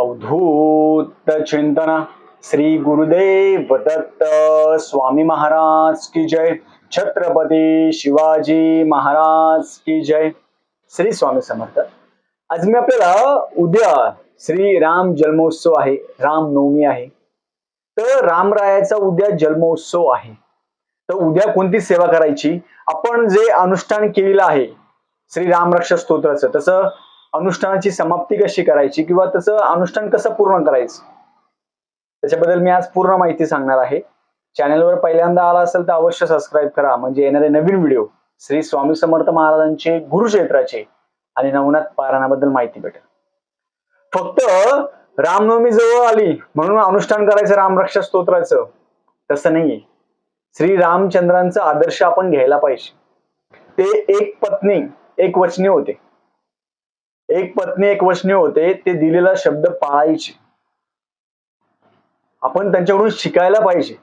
अवधूत चिंतन श्री गुरुदेव दत्त स्वामी महाराज की जय. छत्रपती शिवाजी महाराज की जय. श्री स्वामी समर्थ. आज मी आपल्याला उद्या श्री राम जन्मोत्सव आहे. रामनवमी आहे. तर रामरायाचा उद्या जन्मोत्सव आहे. तर उद्या कोणती सेवा करायची? आपण जे अनुष्ठान केलेलं आहे श्री रामरक्षा स्तोत्राचं तसं अनुष्ठानाची समाप्ती कशी करायची किंवा तसं अनुष्ठान कसं पूर्ण करायचं? त्याच्याबद्दल मी आज पूर्ण माहिती सांगणार आहे. चॅनलवर पहिल्यांदा आला असेल तर अवश्य सबस्क्राईब करा. म्हणजे येणारे नवीन व्हिडिओ श्री स्वामी समर्थ महाराजांचे गुरुक्षेत्राचे आणि नवनाथ पारायणाबद्दल माहिती भेटेल. फक्त रामनवमी जवळ आली म्हणून अनुष्ठान करायचं रामरक्षा स्तोत्राचं तसं नाहीये. श्री रामचंद्रांचा आदर्श आपण घ्यायला पाहिजे. ते एक पत्नी एक वचनी होते. एक पत्नी एक वशने होते ते दिलेला शब्द पाळायचे. आपण त्यांच्याकडून शिकायला पाहिजे.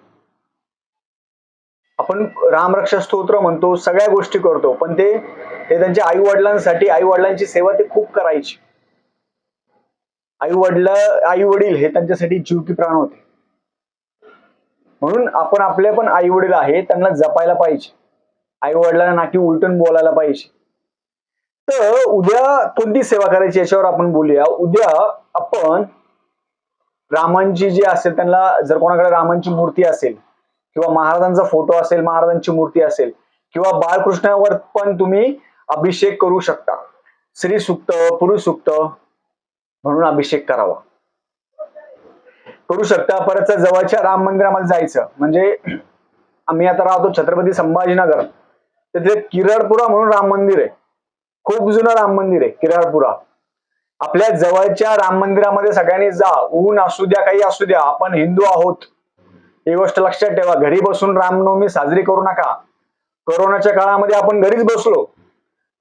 आपण रामरक्षा स्तोत्र म्हणतो सगळ्या गोष्टी करतो पण ते ते त्यांच्या आई वडिलांसाठी आई वडिलांची सेवा ते खूप करायची. आई वडील आई वडील हे त्यांच्यासाठी जीव की प्राण होते. म्हणून आपण आपले पण आई वडील आहे त्यांना जपायला पाहिजे. आई वडिलांना नाकी उलटून बोलायला पाहिजे. तर उद्या कोणती सेवा करायची याच्यावर आपण बोलूया. उद्या आपण रामांची जी असेल त्यांना जर कोणाकडे रामांची मूर्ती असेल किंवा महाराजांचा फोटो असेल महाराजांची मूर्ती असेल किंवा बाळकृष्णावर पण तुम्ही अभिषेक करू शकता. श्री सुक्त पुरुष सुक्त म्हणून अभिषेक करावा. करू शकता. परत जवळच्या राम मंदिरामध्ये जायचं. म्हणजे आम्ही आता राहतो छत्रपती संभाजीनगर. तिथे किरडपुरा म्हणून राम मंदिर आहे. खूप जुनं राम मंदिर आहे किरारपुरा आपल्या जवळच्या राम मंदिरामध्ये सगळ्यांनी जा ऊन असू द्या काही असू द्या आपण हिंदू आहोत. ही गोष्ट लक्षात ठेवा घरी बसून रामनवमी साजरी करू नका. कोरोनाच्या काळामध्ये आपण घरीच बसलो.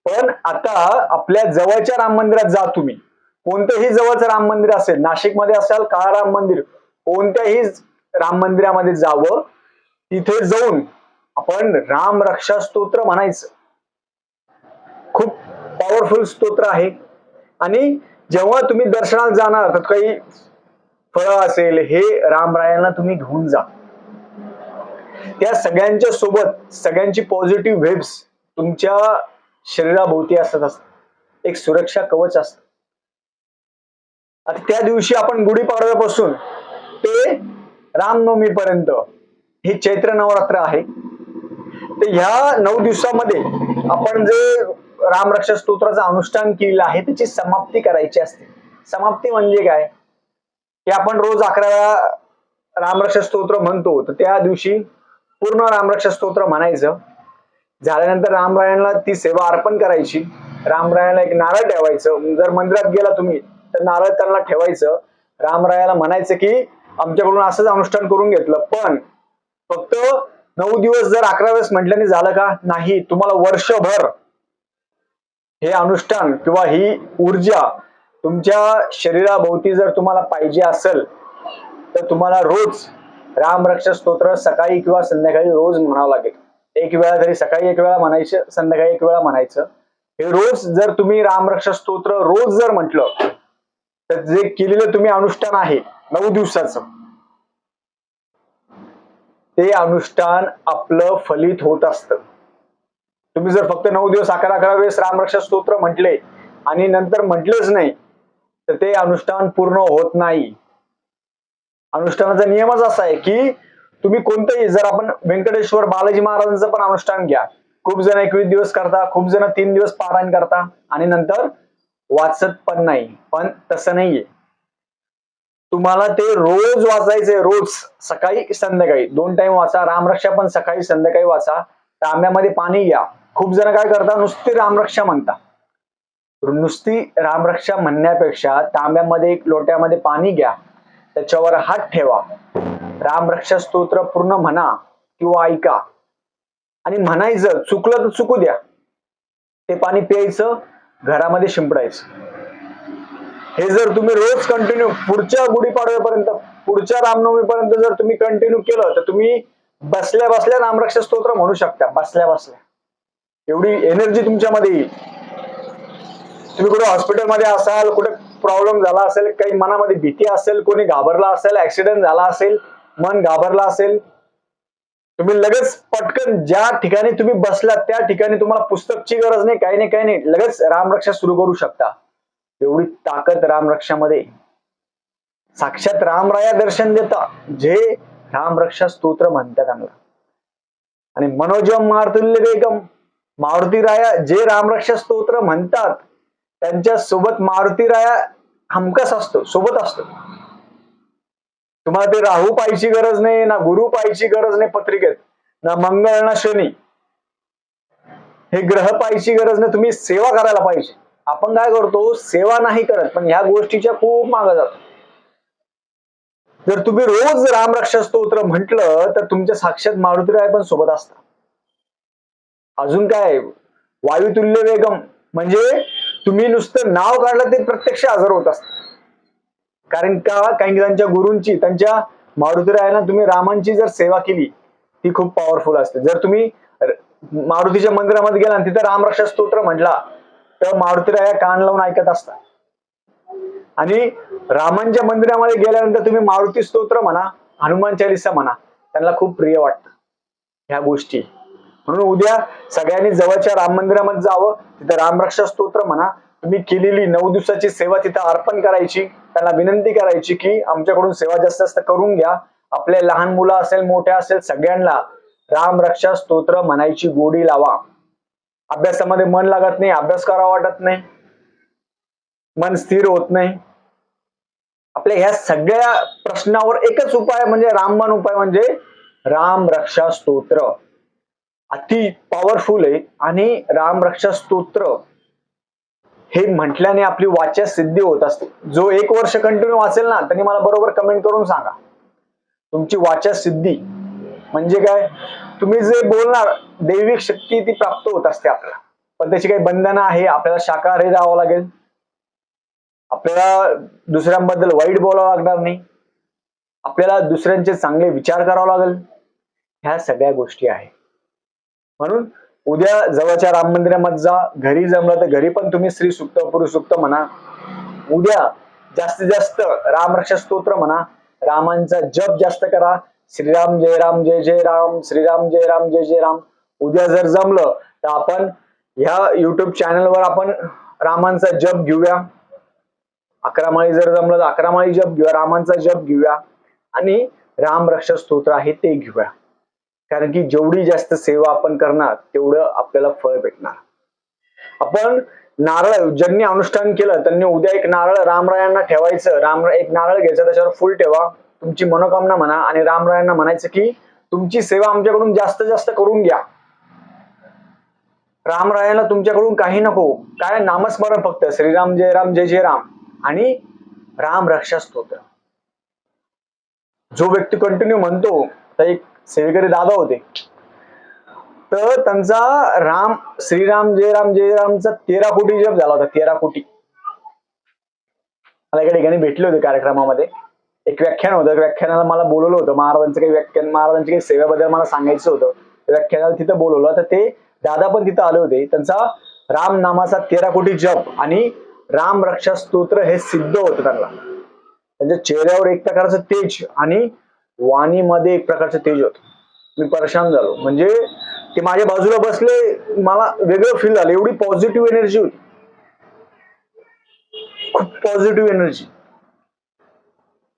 पण आता आपल्या जवळच्या राम मंदिरात जा तुम्ही. कोणतंही जवळचं राम मंदिर असेल नाशिकमध्ये असाल काळा राम मंदिर कोणत्याही राम मंदिरामध्ये जावं तिथे जाऊन आपण राम रक्षा स्तोत्र म्हणायचं. खूप पॉवरफुल स्तोत्र आहे. आणि जेव्हा तुम्ही दर्शनाला जाणार तर काही फळं असेल हे रामरायांना तुम्ही घेऊन जा. त्या सगळ्यांच्या सोबत सगळ्यांची पॉझिटिव्ह वेब्स तुमच्या शरीराभोवती असत असत. एक सुरक्षा कवच असत. आता त्या दिवशी आपण गुढीपाडव्यापासून ते रामनवमीपर्यंत हे चैत्र नवरात्र आहे. तर ह्या नऊ दिवसामध्ये आपण जे रामरक्षा स्तोत्राचं अनुष्ठान केलेलं आहे त्याची समाप्ती करायची असते. समाप्ती म्हणजे काय? की आपण रोज अकरा वेळा रामरक्षा स्तोत्र म्हणतो तर त्या दिवशी पूर्ण रामरक्षा स्तोत्र म्हणायचं. झाल्यानंतर रामरायांना ती सेवा अर्पण करायची. रामरायाला एक नारळ ठेवायचं. जर मंदिरात गेला तुम्ही तर नारळ त्यांना ठेवायचं. रामरायाला म्हणायचं की आमच्याकडून असंच अनुष्ठान करून घेतलं पण फक्त नऊ दिवस जर अकरा वेळेस म्हटल्याने झालं का? नाही तुम्हाला वर्षभर हे अनुष्ठान किंवा ही ऊर्जा तुमच्या शरीराभोवती जर तुम्हाला पाहिजे असेल तर तुम्हाला रोज रामरक्षा स्तोत्र सकाळी किंवा संध्याकाळी रोज म्हणावं लागेल. एक वेळा तरी सकाळी एक वेळा म्हणायचं संध्याकाळी एक वेळा म्हणायचं. हे रोज जर तुम्ही रामरक्षा स्तोत्र रोज जर म्हटलं तर जे केलेलं तुम्ही अनुष्ठान आहे नऊ दिवसाचं ते अनुष्ठान आपलं फलित होत असतं. तुम्ही जर फक्त नऊ दिवस अकरा अकरा वेळेस रामरक्षा स्तोत्र म्हटले आणि नंतर म्हटलंच नाही तर ते अनुष्ठान पूर्ण होत नाही. अनुष्ठानाचा नियमच असा आहे की तुम्ही कोणतंही जर आपण व्यंकटेश्वर बालाजी महाराजांचं पण अनुष्ठान घ्या. खूप जण एकवीस दिवस करता खूप जण तीन दिवस पारायण करता आणि नंतर वाचत पण नाही. पण तसं नाहीये. तुम्हाला ते रोज वाचायचंय रोज. सकाळी संध्याकाळी. दोन टाइम वाचा रामरक्षा पण सकाळी संध्याकाळी वाचा. तांब्यामध्ये पाणी घ्या खूप जण काय करता नुसती रामरक्षा म्हणता नुसती रामरक्षा म्हणण्यापेक्षा तांब्यामध्ये एक लोट्यामध्ये पाणी घ्या. त्याच्यावर हात ठेवा. रामरक्षा स्तोत्र पूर्ण म्हणा किंवा ऐका. आणि म्हणायचं चुकलं तर चुकू द्या. ते पाणी प्यायचं घरामध्ये शिंपडायचं. हे जर तुम्ही रोज कंटिन्यू पुढच्या गुढीपाडव्यापर्यंत पुढच्या रामनवमीपर्यंत जर तुम्ही कंटिन्यू केलं तर तुम्ही बसल्या बसल्या नामरक्ष स्तोत्र म्हणू शकता. बसल्या बसल्या. एवढी एनर्जी तुमच्यामध्ये येईल. तुम्ही कुठे हॉस्पिटलमध्ये असाल कुठे प्रॉब्लेम झाला असेल काही मनामध्ये भीती असेल कोणी घाबरला असेल ऍक्सिडेंट झाला असेल मन घाबरला असेल तुम्ही लगेच पटकन ज्या ठिकाणी तुम्ही बसला त्या ठिकाणी तुम्हाला पुस्तकची गरज नाही काही नाही काही नाही. लगेच रामरक्षा सुरू करू शकता. एवढी ताकद रामरक्षामध्ये. साक्षात रामराया दर्शन देता. जे रामरक्षा स्तोत्र म्हणतात आम्हाला. आणि मनोजम मारुतुल्य वेगम मारुती राया जे रामरक्षा स्तोत्र म्हणतात त्यांच्यासोबत मारुती राया हमकस असतो सोबत असतो. तुम्हाला ते राहू पाहायची गरज नाही ना गुरु पाहायची गरज नाही पत्रिकेत ना मंगळ ना शनी. हे ग्रह पाहायची गरज नाही तुम्ही सेवा करायला पाहिजे. आपण काय करतो सेवा नाही करत पण ह्या गोष्टीच्या खूप मागे जातो. जर तुम्ही रोज रामरक्षा स्तोत्र म्हटलं तर तुमच्या साक्षात मारुतीराय पण सोबत असतात. अजून काय? वायुतुल्य वेगम. म्हणजे तुम्ही नुसतं नाव काढलं ते प्रत्यक्ष हजर होत असत कारण का? काही त्यांच्या गुरूंची त्यांच्या मारुतीरायाला तुम्ही रामांची जर सेवा केली ती खूप पॉवरफुल असते. जर तुम्ही मारुतीच्या मंदिरामध्ये गेला तिथं रामरक्षा स्तोत्र म्हटला तर मारुतीराया कान लावून ऐकत असतात. आणि रामांच्या मंदिरामध्ये गेल्यानंतर तुम्ही मारुती स्तोत्र म्हणा हनुमान चालिसा म्हणा त्यांना खूप प्रिय वाटतं. ह्या गोष्टी. म्हणून उद्या सगळ्यांनी जवळच्या राम मंदिरामध्ये जावं तिथं रामरक्षा स्तोत्र म्हणा तुम्ही केलेली नऊ दिवसाची सेवा तिथं अर्पण करायची त्यांना विनंती करायची की आमच्याकडून सेवा जास्त जास्त करून घ्या. आपले लहान मुलं असेल मोठ्या असेल सगळ्यांना रामरक्षा स्तोत्र म्हणायची गोडी लावा. अभ्यासामध्ये मन लागत नाही अभ्यास करावा वाटत नाही. मन स्थिर होत नाही. आपल्या ह्या सगळ्या प्रश्नावर एकच उपाय म्हणजे रामबाण उपाय म्हणजे राम रक्षा स्तोत्र. अति पॉवरफुल आहे आणि राम रक्षा स्तोत्र हे म्हटल्याने आपली वाच्या सिद्धी होत असते. जो एक वर्ष कंटिन्यू वाचेल ना त्यांनी मला बरोबर कमेंट करून सांगा. तुमची वाच्या सिद्धी म्हणजे काय? तुम्ही जे बोलणार दैविक शक्ती ती प्राप्त होत असते आपल्याला. पण त्याची काही बंधनं आहे आपल्याला शाकाहारी राहावं लागेल. आपल्याला दुसऱ्यांबद्दल वाईट बोलावं लागणार नाही. आपल्याला दुसऱ्यांचे चांगले विचार करावा लागेल. ह्या सगळ्या गोष्टी आहे म्हणून उद्या जवळच्या राम मंदिरामध्ये जा. घरी जमलं तर घरी पण तुम्ही श्री सुक्त पुरुष सुक्त म्हणा. उद्या जास्तीत जास्त रामरक्षा स्तोत्र म्हणा. रामांचा जप जास्त करा. श्रीराम जय राम जय जय राम. श्रीराम जय राम जय जय राम. उद्या जर जमलं तर आपण ह्या युट्यूब चॅनलवर आपण रामांचा जप घेऊया. अकरा माळी जर जमलं तर अकरा माळी जप घेऊया रामांचा जप घेऊया आणि राम रक्षा स्तोत्र आहे ते घेऊया. कारण की जेवढी जास्त सेवा आपण करणार तेवढं आपल्याला फळ भेटणार. आपण नारळ ज्यांनी अनुष्ठान केलं त्यांनी उद्या एक नारळ रामरायांना ठेवायचं. राम एक नारळ घ्यायचं त्याच्यावर फुल ठेवा. तुमची मनोकामना म्हणा आणि रामरायांना म्हणायचं की तुमची सेवा आमच्याकडून जास्त जास्त करून घ्या. रामरायाला तुमच्याकडून काही नको. काय? नामस्मरण फक्त. श्रीराम जय राम जय जय राम. आणि राम रक्षा स्तोत्र. जो व्यक्ती कंटिन्यू म्हणतो तर एक सेवेकरी दादा होते. तर त्यांचा राम श्रीराम जय राम जय रामचा तेरा कोटी जप झाला होता तेरा कोटी. मला एका ठिकाणी भेटले होते कार्यक्रमामध्ये. एक व्याख्यान होतं व्याख्यानाला मला बोलवलं होतं. महाराजांचं काही व्याख्यान महाराजांच्या काही सेवेबद्दल मला सांगायचं होतं. व्याख्यानाला तिथं बोलवलं तर ते दादा पण तिथं आले होते. त्यांचा राम नामाचा तेरा कोटी जप आणि राम रक्षा स्तोत्र हे सिद्ध होतं त्यांना. त्यांच्या चेहऱ्यावर एक प्रकारचं तेज आणि वाणीमध्ये एक प्रकारचं तेज होत. मी परेशान झालो. म्हणजे ते माझ्या बाजूला बसले मला वेगळं फील झालं. एवढी पॉझिटिव्ह एनर्जी होती. खूप पॉझिटिव्ह एनर्जी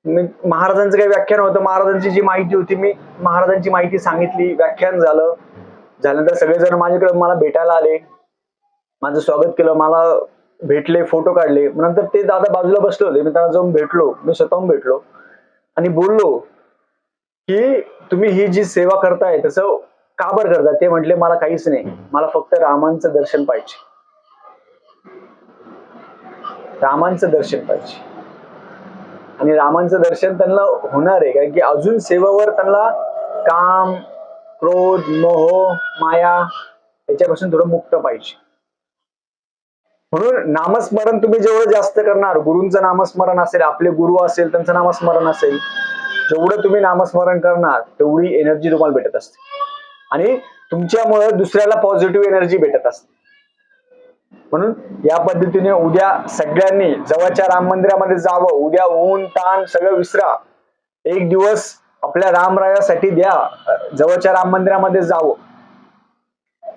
मी महाराजांचं काही व्याख्यान होतं. महाराजांची जी माहिती होती मी महाराजांची माहिती सांगितली. व्याख्यान झालं. झाल्यानंतर सगळेजण माझ्याकडे मला भेटायला आले. माझं स्वागत केलं. मला भेटले फोटो काढले. नंतर ते दादा बाजूला बसले होते. मी त्यांना जाऊन भेटलो. मी स्वतःहून भेटलो. आणि बोललो की तुम्ही ही जी सेवा करताय त्याचं का बरं करता? ते म्हटले मला काहीच नाही. मला फक्त रामांचं दर्शन पाहिजे. रामांचं दर्शन पाहिजे. आणि रामांचं दर्शन त्यांना होणार आहे. कारण की अजून सेवावर त्यांना काम क्रोध मोह माया याच्यापासून थोडं मुक्त पाहिजे. म्हणून नामस्मरण तुम्ही जेवढं जास्त करणार गुरुंचं नामस्मरण असेल आपले गुरु असेल त्यांचं नामस्मरण असेल जेवढं तुम्ही नामस्मरण करणार तेवढी एनर्जी तुम्हाला भेटत असते. आणि तुमच्यामुळे दुसऱ्याला पॉझिटिव्ह एनर्जी भेटत असते. म्हणून या पद्धतीने उद्या सगळ्यांनी जवळच्या राम मंदिरामध्ये जावं उद्या ऊन ताण सगळं विसरा. एक दिवस आपल्या रामरायासाठी द्या. जवळच्या राम मंदिरामध्ये जावं.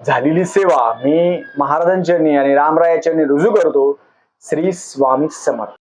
झालेली सेवा मी महाराजांच्या आणि रामरायाच्या रुजू करतो. श्री स्वामी समर्थ.